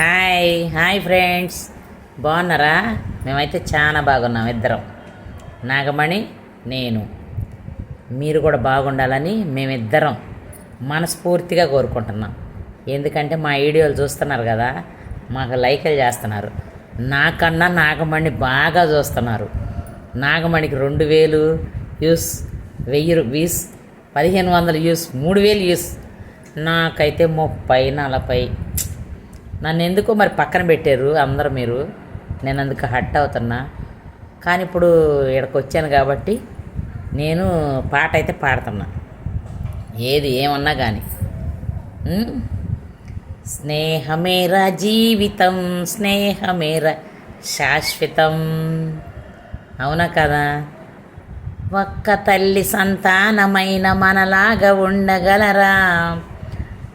Hi hi friends. బాగున్నారా? మేమైతే చాలా బాగున్నాం ఇద్దరం. నాగమణి నేను. మీరు కూడా బాగుండాలని మేమిద్దరం మనస్ఫూర్తిగా కోరుకుంటున్నాం. ఎందుకంటే మా వీడియోలు చూస్తున్నారు కదా మాకు లైకులు చేస్తున్నారు. నాకన్నా నాగమణి బాగా చూస్తున్నారు. నాగమణికి రెండు వేలు యూస్ వెయ్యి రు- వ్యూస్ పదిహేను వందల యూస్ మూడు వేలు యూస్ నాకైతే ముప్పై నలభై నన్ను ఎందుకో మరి పక్కన పెట్టారు అందరూ మీరు. నేను అందుకు హట్ అవుతున్నా. కానీ ఇప్పుడు ఇక్కడికి వచ్చాను కాబట్టి నేను పాట అయితే పాడుతున్నా. ఏది ఏమన్నా కానీ. స్నేహమేరా జీవితం స్నేహమేరా శాశ్వతం. అవునా కదా? ఒక్క తల్లి సంతానమైన మనలాగా ఉండగలరా?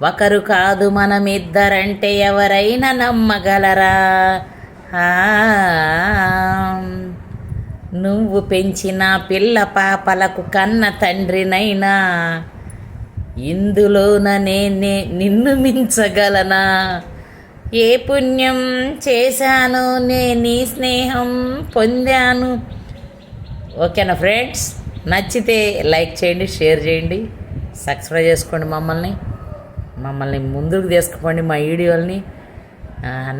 ఒకరు కాదు మనమిద్దరంటే ఎవరైనా నమ్మగలరా? నువ్వు పెంచిన పిల్ల పాపలకు కన్న తండ్రినైనా ఇందులోన నేనే నిన్ను మించగలనా? ఏ పుణ్యం చేశాను నే నీ స్నేహం పొందాను. ఓకేనా ఫ్రెండ్స్? నచ్చితే లైక్ చేయండి షేర్ చేయండి. సబ్స్క్రైబ్ చేసుకోండి మమ్మల్ని. మమ్మల్ని ముందుకు తీసుకుపోండి మా వీడియోల్ని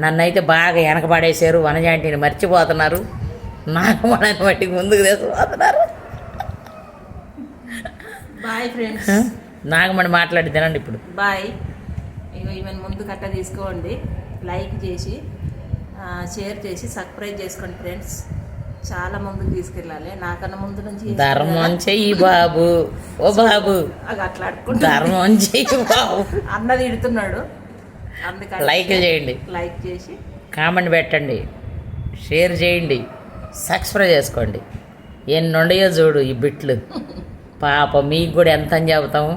నన్నైతే బాగా వెనకబడేశారు వనజాంటిని మర్చిపోతున్నారు. నాకు మనని బట్టి ముందుకు తీసుకుపోతున్నారు. Bye friends? నాగమణి మాట్లాడి తినండి ఇప్పుడు. బాయ్. ఇగో ఈమెను ముందు కట్ట తీసుకోండి. లైక్ చేసి షేర్ చేసి సబ్స్క్రైబ్ చేసుకోండి ఫ్రెండ్స్. చాలా ముందుకు తీసుకెళ్ళాలి. నాకన్నా ముందు నుంచి ధర్మం చెయ్యి బాబు. ఓ బాబు. అట్లా ధర్మం చెయ్యి బాబు. అన్నది ఇడుతున్నాడు అందుకని లైక్ చేయండి. లైక్ చేసి కామెంట్ పెట్టండి. షేర్ చేయండి. సబ్స్క్రైబ్ చేసుకోండి. ఎన్ని ఉండయో చూడు ఈ బిట్లు. పాప మీకు కూడా ఎంత అని చెబుతాము?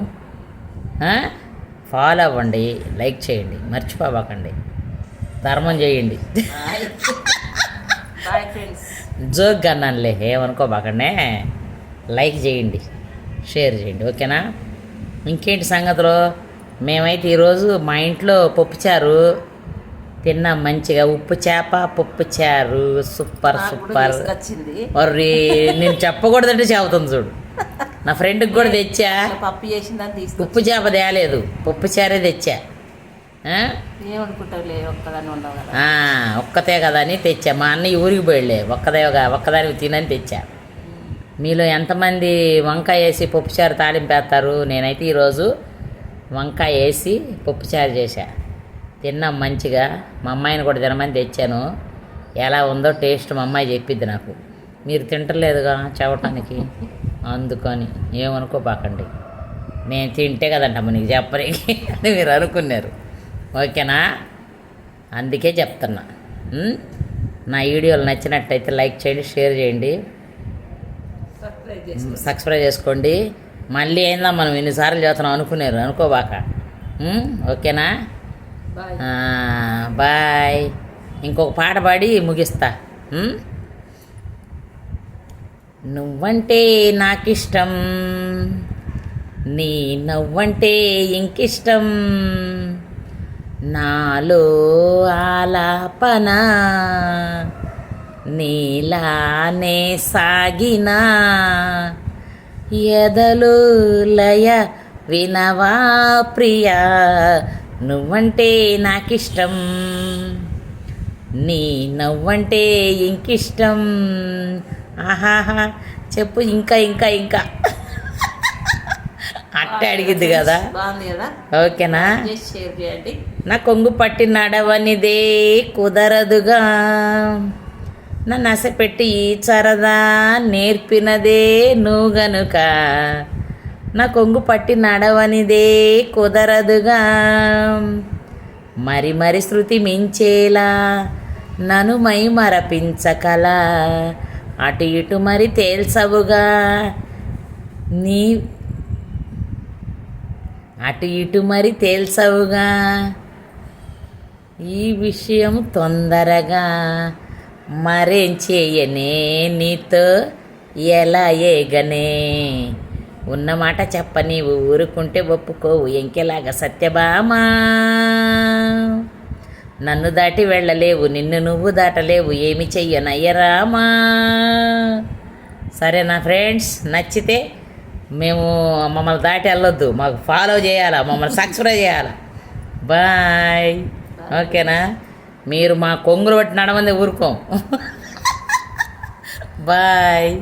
ఫాలో అవ్వండి. లైక్ చేయండి. మర్చిపోబాకండి ధర్మం చేయండి. బాయ్ ఫ్రెండ్స్ జోక్గా అన్నానులే ఏమనుకోబాకండే లైక్ చేయండి. షేర్ చేయండి. ఓకేనా? ఇంకేంటి సంగతులు? మేమైతే ఈరోజు మా ఇంట్లో పప్పుచారు తిన్నాం మంచిగా. ఉప్పు చేప పప్పు చారు. Super super. ఒర్రి నేను చెప్పకూడదంటే చెబుతుంది చూడు. నా ఫ్రెండ్కి కూడా తెచ్చా. పప్పు చేసిందని ఉప్పు చేప తేలేదు. పప్పు చారే తెచ్చా. ఒక్కతే కదా అని తెచ్చా. మా అన్నయ్య ఊరికి పోయిలే ఒక్కదే ఒక్కదానికి తినని తెచ్చా. మీలో ఎంతమంది వంకాయ వేసి పప్పుచారు తాలింపు వేస్తారు నేనైతే ఈరోజు వంకాయ వేసి పప్పుచారు చేశా. తిన్నాం మంచిగా. మా అమ్మాయిని కూడా తినమని తెచ్చాను. ఎలా ఉందో టేస్ట్ మా అమ్మాయి చెప్పిద్ది నాకు. మీరు తింటలేదుగా చెప్పటానికి అందుకని ఏమనుకోబాకండి. నేను తింటే కదంటమ్మ నీకు చెప్పడానికి అని మీరు అనుకున్నారు. ఓకేనా? అందుకే చెప్తున్నా? నా వీడియోలు నచ్చినట్టయితే లైక్ చేయండి షేర్ చేయండి. సబ్స్క్రైబ్ చేసి సబ్స్క్రైబ్ చేసుకోండి. మళ్ళీ ఏందా మనం ఎన్నిసార్లు చేస్తున్నాం అనుకున్నారు అనుకోబాక? ఓకేనా? బాయ్. ఇంకొక పాట పాడి ముగిస్తా? నువ్వంటే నాకిష్టం నీ నవ్వంటే ఇంకిష్టం. నాలో ఆలాపన నీలానే సాగినా. ఎదలు లయ వినవా ప్రియా నువ్వంటే నాకిష్టం. నీ నవ్వంటే ఇంకిష్టం. ఆహాహా చెప్పు ఇంకా ఇంకా ఇంకా. అట్టే అడిగిద్ది కదా బాగుంది కదా? ఓకేనా? చేసి షేర్ చేయండి. నా కొంగు పట్టి నడవనిదే కుదరదుగా నన్ను అసపెట్టి ఈ చరదా నేర్పినదే నువ్వు గనుక నా కొంగు పట్టి నడవనిదే కుదరదుగా. మరి మరి శృతి మించేలా నన్ను మై మరపించకలా. అటు ఇటు మరి తేల్చవుగా నీ అటు ఇటు మరి తేల్చవుగా. ఈ విషయం తొందరగా మరేం చేయనే నీతో? ఎలా ఏగనే? ఉన్నమాట చెప్ప నీవు ఊరుకుంటే ఒప్పుకోవు ఎంకెలాగా సత్యభామా? నన్ను దాటి వెళ్ళలేవు నిన్ను నువ్వు దాటలేవు ఏమి చెయ్యనయ్యరామా సరేనా ఫ్రెండ్స్ నచ్చితే మేము మమ్మల్ని దాటి వెళ్ళొద్దు. మాకు ఫాలో చేయాలా? మమ్మల్ని సబ్స్క్రైబ్ చేయాలా? బాయ్ ఓకేనా? మీరు మా కొంగులు పట్టి నడమంది ఊరుకోం. బాయ్